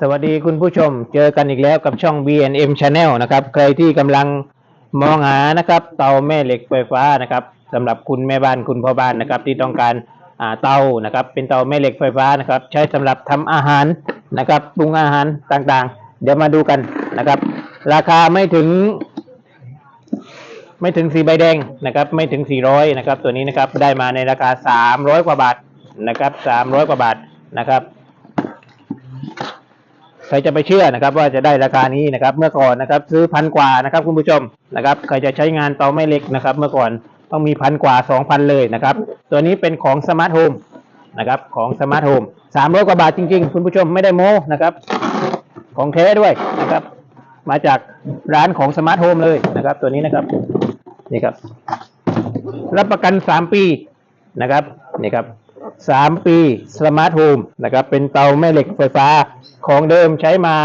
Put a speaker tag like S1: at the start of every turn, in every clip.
S1: สวัสดีคุณผู้ชม เจอกันอีกแล้วกับช่อง BNM Channel นะครับ ใครที่กำลังมองหานะครับ เตาแม่เหล็กไฟฟ้านะครับสำหรับคุณแม่บ้านคุณพ่อบ้านนะครับ ที่ต้องการเตานะครับ เป็นเตาแม่เหล็กไฟฟ้านะครับ ใช้สำหรับทำอาหารนะครับปรุงอาหารต่างๆ เดี๋ยวมาดูกันนะครับ ราคาไม่ถึง ไม่ถึงสีใบแดงนะครับ ไม่ถึง 400 นะครับ ตัวนี้นะครับได้มาในราคา 300 กว่าบาทนะครับ 300 กว่าบาทนะครับ ใครจะไปเชื่อนะครับ ว่าจะได้ราคานี้นะครับ เมื่อก่อนนะครับ ซื้อพันกว่านะครับ คุณผู้ชมนะครับ ใครจะใช้งานเตาไม่เล็กนะครับ เมื่อก่อนต้องมีพันกว่าสองพันเลยนะครับ ตัวนี้เป็นของสมาร์ทโฮมนะครับของสมาร์ทโฮมสามร้อยกว่าบาทจริงๆ คุณผู้ชมไม่ได้โม้นะครับ ของแท้ด้วยนะครับ มาจากร้านของสมาร์ทโฮมเลยนะครับ ตัวนี้นะครับนี่ครับ รับประกันสามปีนะครับนี่ครับ สามปีสมาร์ทโฮมนะครับเป็นเตาแม่เหล็กไฟฟ้าของเดิมใช้มา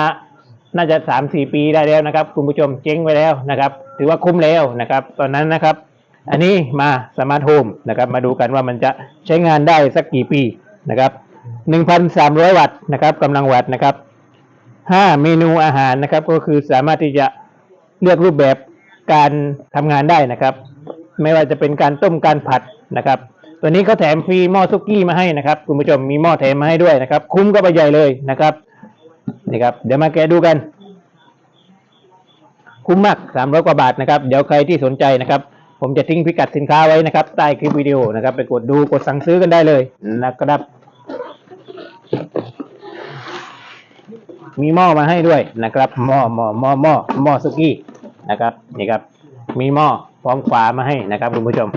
S1: น่าจะสามสี่ปีได้แล้วนะครับ คุณผู้ชมเจ๊งไปแล้วนะครับ ถือว่าคุ้มแล้วนะครับ ตอนนั้นนะครับ อันนี้มาสมาร์ทโฮมนะครับ มาดูกันว่ามันจะใช้งานได้สักกี่ปีนะครับหนึ่งพันสามร้อยวัตต์นะครับกำลังวัตต์นะครับห้าเมนูอาหารนะครับ ก็คือสามารถที่จะเลือกรูปแบบการทำงานได้นะครับ ไม่ว่าจะเป็นการต้มการผัดนะครับ ตัวนี้เขาแถมฟรีหม้อซุกี้มาให้นะครับ คุณผู้ชมมีหม้อแถมมาให้ด้วยนะครับ คุ้มก็ไปใหญ่เลยนะครับนี่ครับ เดี๋ยวมาแกะดูกัน คุ้มมากสามร้อยกว่าบาทนะครับ เดี๋ยวใครที่สนใจนะครับ ผมจะทิ้งพิกัดสินค้าไว้นะครับใต้คลิปวิดีโอนะครับ ไปกดดูกดสั่งซื้อกันได้เลยนะครับ มีหม้อมาให้ด้วยนะครับหม้อหม้อหม้อหม้อหม้อซุกี้นะครับนี่ครับ มีหม้อพร้อมฝามาให้นะครับคุณผู้ชม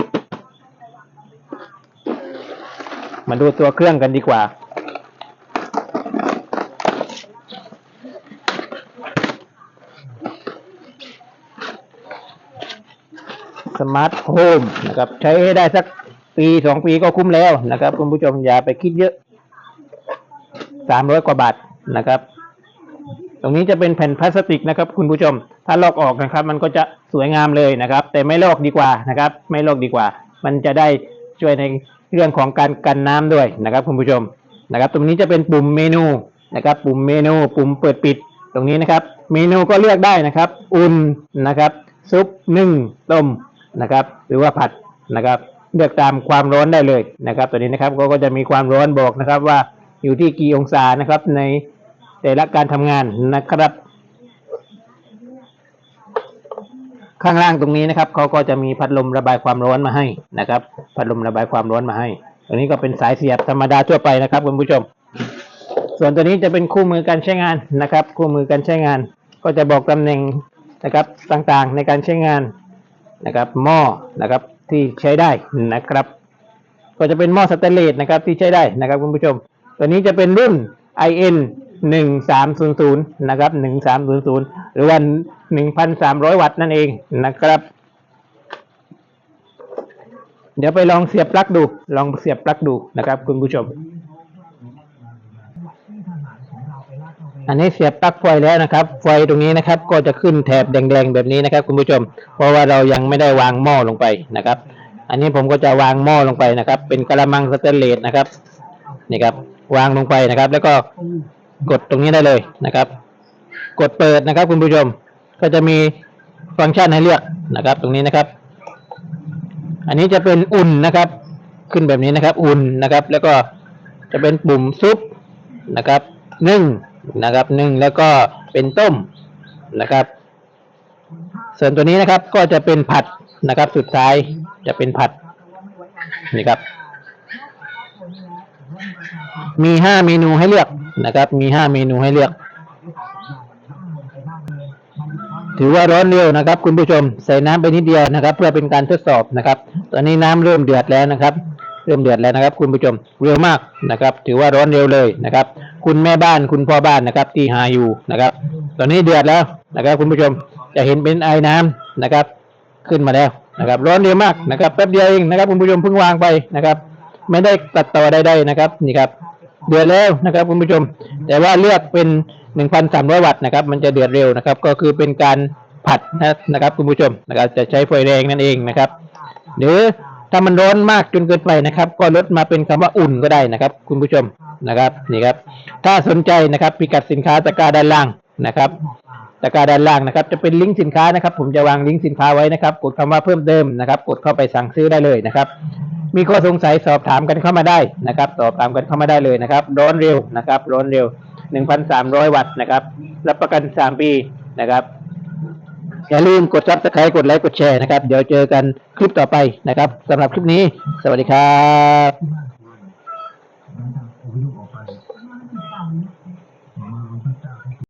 S1: มาดูตัวเครื่องกันดีกว่า สมาร์ทโฮมนะครับ ใช้ให้ได้สักปีสองปีก็คุ้มแล้วนะครับ คุณผู้ชมอย่าไปคิดเยอะสามร้อยกว่าบาทนะครับ ตรงนี้จะเป็นแผ่นพลาสติกนะครับ คุณผู้ชม ถ้าลอกออกนะครับ มันก็จะสวยงามเลยนะครับ แต่ไม่ลอกดีกว่านะครับ ไม่ลอกดีกว่า มันจะได้ช่วยใน เรื่องของการกันน้ำด้วยนะครับคุณผู้ชมนะครับ ตรงนี้จะเป็นปุ่มเมนูนะครับ ปุ่มเมนู ปุ่มเปิดปิดตรงนี้นะครับ เมนูก็เลือกได้นะครับ อุ่นนะครับ ซุปนึ่งต้มนะครับ หรือว่าผัดนะครับ เลือกตามความร้อนได้เลยนะครับ ตัวนี้นะครับก็จะมีความร้อนบอกนะครับว่าอยู่ที่กี่องศานะครับในแต่ละการทำงานนะครับ ข้างล่างตรงนี้นะครับเขาก็จะมีพัดลมระบายความร้อนมาให้นะครับ พัดลมระบายความร้อนมาให้ตัวนี้ก็เป็นสายเสียบธรรมดาทั่วไปนะครับคุณผู้ชม ส่วนตัวนี้จะเป็นคู่มือการใช้งานนะครับ คู่มือการใช้งาน ก็จะบอกตำแหน่งนะครับต่างๆในการใช้งานนะครับหม้อนะครับที่ใช้ได้นะครับ ก็จะเป็นหม้อสแตนเลสนะครับที่ใช้ได้นะครับคุณผู้ชม ตัวนี้จะเป็นรุ่น IN หนึ่งสามศูนย์ศูนย์นะครับหนึ่งสามศูนย์ศูนย์หรือว่าหนึ่งพันสามร้อยวัตต์นั่นเองนะครับ เดี๋ยวไปลองเสียบปลั๊กดู ลองเสียบปลั๊กดูนะครับ คุณผู้ชม อันนี้เสียบปลั๊กไฟแล้วนะครับ ไฟตรงนี้นะครับ ก็จะขึ้นแถบแดงๆแบบนี้นะครับ คุณผู้ชม เพราะว่าเรายังไม่ได้วางหม้อลงไปนะครับ อันนี้ผมก็จะวางหม้อลงไปนะครับ เป็นกระมังสแตนเลสนะครับนี่ครับ วางลงไปนะครับ แล้วก็ กดตรงนี้ได้เลยนะครับ กดเปิดนะครับ คุณผู้ชมก็จะมีฟังก์ชันให้เลือกนะครับ ตรงนี้นะครับ อันนี้จะเป็นอุ่นนะครับ ขึ้นแบบนี้นะครับ อุ่นนะครับ แล้วก็จะเป็นปุ่มซุปนะครับนึ่งนะครับนึ่งแล้วก็เป็นต้มนะครับ ส่วนตัวนี้นะครับก็จะเป็นผัดนะครับ สุดท้ายจะเป็นผัดนี่ครับ มีห้าเมนูให้เลือก นะครับ มีห้าเมนูให้เลือก ถือว่าร้อนเร็วนะครับ คุณผู้ชม ใส่น้ำไปนิดเดียวนะครับ เพื่อเป็นการทดสอบนะครับ ตอนนี้น้ำเริ่มเดือดแล้วนะครับ เริ่มเดือดแล้วนะครับ คุณผู้ชมเร็วมากนะครับ ถือว่าร้อนเร็วเลยนะครับ คุณแม่บ้านคุณพ่อบ้านนะครับที่หาอยู่นะครับ ตอนนี้เดือดแล้วนะครับ คุณผู้ชมจะเห็นเป็นไอ้น้ำนะครับ ขึ้นมาแล้วนะครับร้อนเร็วมากนะครับแป๊บเดียวเองนะครับ คุณผู้ชมเพิ่งวางไปนะครับ ไม่ได้ตัดต่อใดๆนะครับนี่ครับ เดือดแล้วนะครับคุณผู้ชม แต่ว่าเลือกเป็น 1,300 วัตต์นะครับ มันจะเดือดเร็วนะครับ ก็คือเป็นการผัดนะนะครับคุณผู้ชมนะครับจะใช้ไฟแรงนั่นเองนะครับ หรือถ้ามันร้อนมากจนเกินไปนะครับ ก็ลดมาเป็นคำว่าอุ่นก็ได้นะครับ คุณผู้ชมนะครับนี่ครับ ถ้าสนใจนะครับพิกัดสินค้าตะกร้าด้านล่างนะครับตะกร้าด้านล่างนะครับ จะเป็นลิงก์สินค้านะครับ ผมจะวางลิงก์สินค้าไว้นะครับ กดคำว่าเพิ่มเติมนะครับ กดเข้าไปสั่งซื้อได้เลยนะครับ มีข้อสงสัยสอบถามกันเข้ามาได้นะครับ สอบถามกันเข้ามาได้เลยนะครับ ร้อนเร็วนะครับ ร้อนเร็ว 1,300 วัตต์นะครับ รับประกัน 3 ปีนะครับ อย่าลืมกดซับสไครต์กดไลค์ กดแชร์นะครับ เดี๋ยวเจอกันคลิปต่อไปนะครับสำหรับคลิปนี้ สวัสดีครับ